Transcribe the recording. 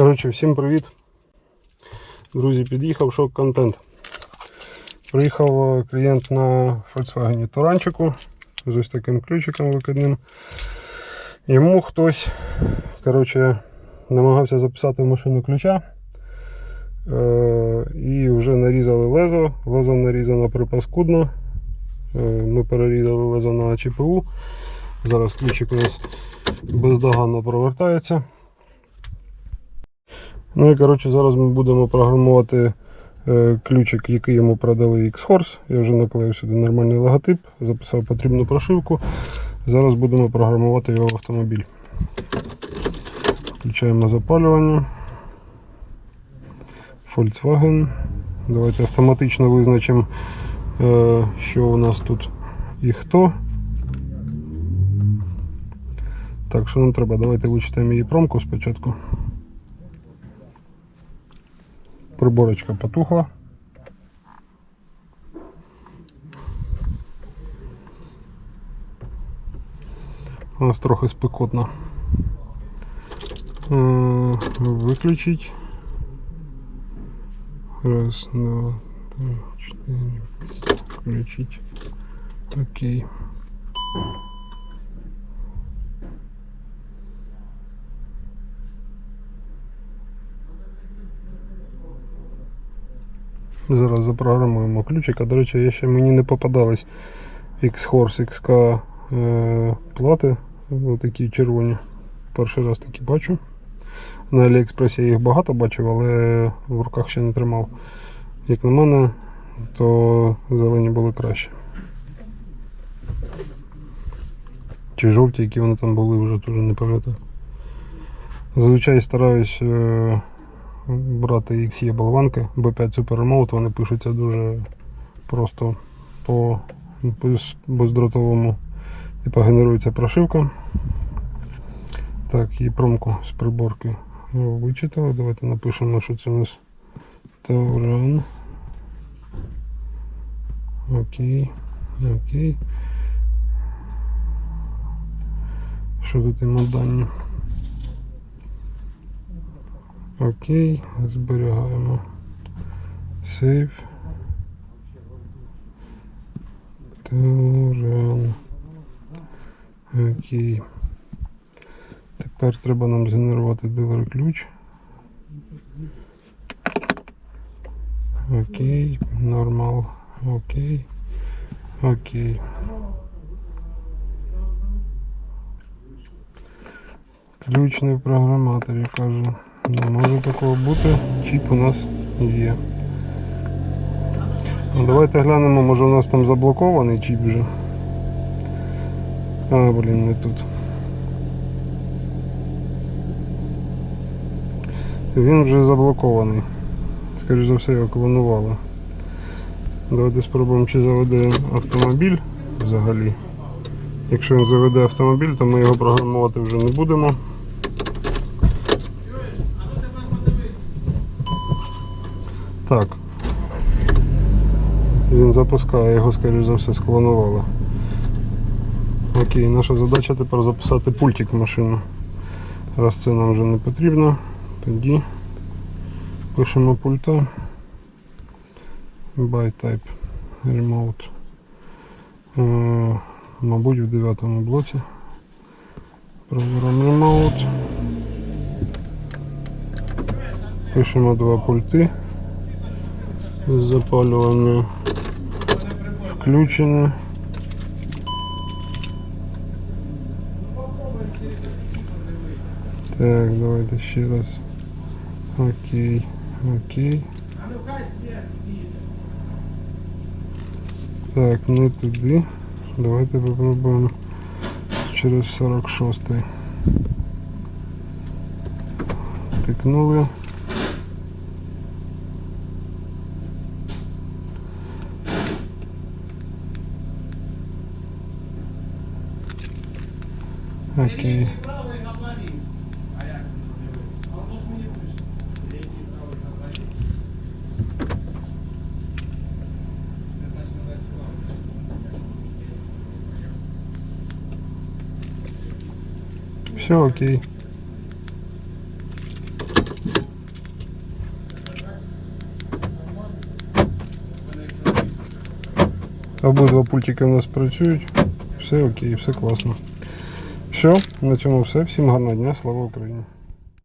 Коротше, всім привіт. Друзі, під'їхав шок контент. Приїхав е, клієнт на Volkswagen Туранчику з ось таким ключиком викидним. Йому хтось коротше, намагався записати в машину ключа. Е, і вже нарізали лезо. Лезо нарізано припаскудно. Е, ми перерізали лезо на ЧПУ. Зараз ключик у нас бездоганно провертається. Ну і коротше, зараз ми будемо програмувати е, ключик, який йому продали X-Horse. Я вже наклеїв сюди нормальний логотип, записав потрібну прошивку. Зараз будемо програмувати його в автомобіль. Включаємо запалювання. Volkswagen. Давайте автоматично визначимо, е, що у нас тут і хто. Так, що нам треба? Давайте вичитаємо її промку спочатку. Приборочка потухла. У нас трохи спекотно. Виключить. Раз, два, три, чотири. Включить. Окей. Зараз запрограмуємо ключик. А до речі, я ще мені не попадались X-Horse XK е, плати. Ось такі червоні. Перший раз такі бачу. На Аліекспресі я їх багато бачив, але в руках ще не тримав. Як на мене, то зелені були краще. Чи жовті, які вони там були, вже теж не пам'ятаю. Зазвичай стараюсь е, брати XE болванки B5 Super Remote, вони пишуться дуже просто по бездротовому. Типа генерується прошивка. Так, і промку з приборки вичитали. Давайте напишемо, що це у нас Taurан. Окей. Окей. Що тут йому дані? Окей, зберігаємо. Сейв. Туран. Окей. Тепер треба нам згенерувати дилер ключ. Окей, нормал. Окей. Окей. Ключ не в програматорі, кажу. Не може такого бути. Чіп у нас є. Ну, давайте глянемо, може у нас там заблокований чіп вже. А, блін, не тут. Він вже заблокований. Скоріше за все його клонували. Давайте спробуємо, чи заведе автомобіль взагалі. Якщо він заведе автомобіль, то ми його програмувати вже не будемо. Так. Він запускає, його, скоріш за все, склонувало. Окей, наша задача тепер записати пультик в машину. Раз це нам вже не потрібно, тоді пишемо пульта. By type remote. Е, мабуть, в дев'ятому блоці. Проберемо remote. Пишемо два пульти. Запалювання включене. Так, давайте ще раз. Окей, окей. Так, не туди. Давайте попробуємо через 46. Тикнули. Окей. Все окей. Обидва пультика у нас працюють. Все окей, все класно. Все, на цьому все. Всім гарного дня, слава Україні!